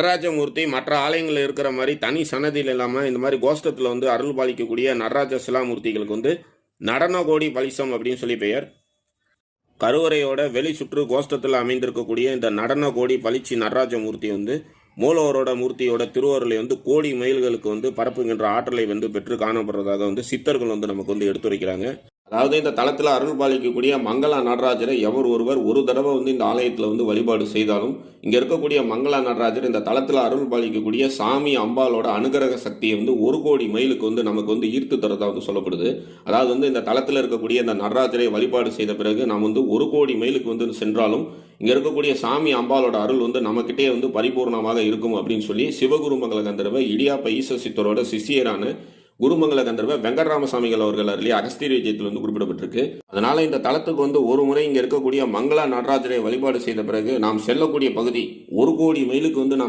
நடராஜமூர்த்தி மற்ற ஆலயங்களில் இருக்கிற மாதிரி தனி சன்னதியில் இல்லாமல் இந்த மாதிரி கோஷ்டத்தில் வந்து அருள் பாலிக்கக்கூடிய நடராஜ சிலாமூர்த்திகளுக்கு வந்து நடனகோடி பலிசம் அப்படின்னு சொல்லி பெயர். கருவறையோட வெளி சுற்று கோஷ்டத்தில் அமைந்திருக்கக்கூடிய இந்த நடனகோடி பளிச்சி நடராஜமூர்த்தி வந்து மூலவரோட மூர்த்தியோட திருவருளை வந்து கோடி மைல்களுக்கு வந்து பரப்புகின்ற ஆற்றலை வந்து பெற்று காணப்படுறதாக வந்து சித்தர்கள் வந்து நமக்கு வந்து எடுத்துரைக்கிறாங்க. அதாவது இந்த தளத்தில் அருள் பாலிக்கக்கூடிய மங்கள நடராஜரை எவர் ஒருவர் ஒரு தடவை வந்து இந்த ஆலயத்தில் வந்து வழிபாடு செய்தாலும் இங்கே இருக்கக்கூடிய மங்கள நடராஜர் இந்த தளத்தில் அருள் பாலிக்கக்கூடிய சாமி அம்பாலோட அனுகிரக சக்தியை வந்து ஒரு கோடி மைலுக்கு வந்து நமக்கு வந்து ஈர்த்து தரதா வந்து சொல்லப்படுது. அதாவது வந்து இந்த தளத்தில் இருக்கக்கூடிய இந்த நடராஜரை வழிபாடு செய்த பிறகு நாம் வந்து ஒரு கோடி மைலுக்கு வந்து சென்றாலும் இங்கே இருக்கக்கூடிய சாமி அம்பாலோட அருள் வந்து நம்மக்கிட்டே வந்து பரிபூர்ணமாக இருக்கும் அப்படின்னு சொல்லி சிவகுருமங்கல கந்தரவை இடியாப்ப ஈச சித்தரோட சிஷியரான குருமங்கல கந்தர்வ வெங்கடராமசாமிகள் அவர்கள் அருளி அகஸ்தீர் விஜயத்தில் வந்து குறிப்பிடப்பட்டிருக்கு. அதனால இந்த தளத்துக்கு வந்து ஒரு முறை இங்க இருக்கக்கூடிய மங்களா நடராஜரை வழிபாடு செய்த பிறகு நாம் செல்லக்கூடிய பகுதி ஒரு கோடி மைலுக்கு வந்து நாம்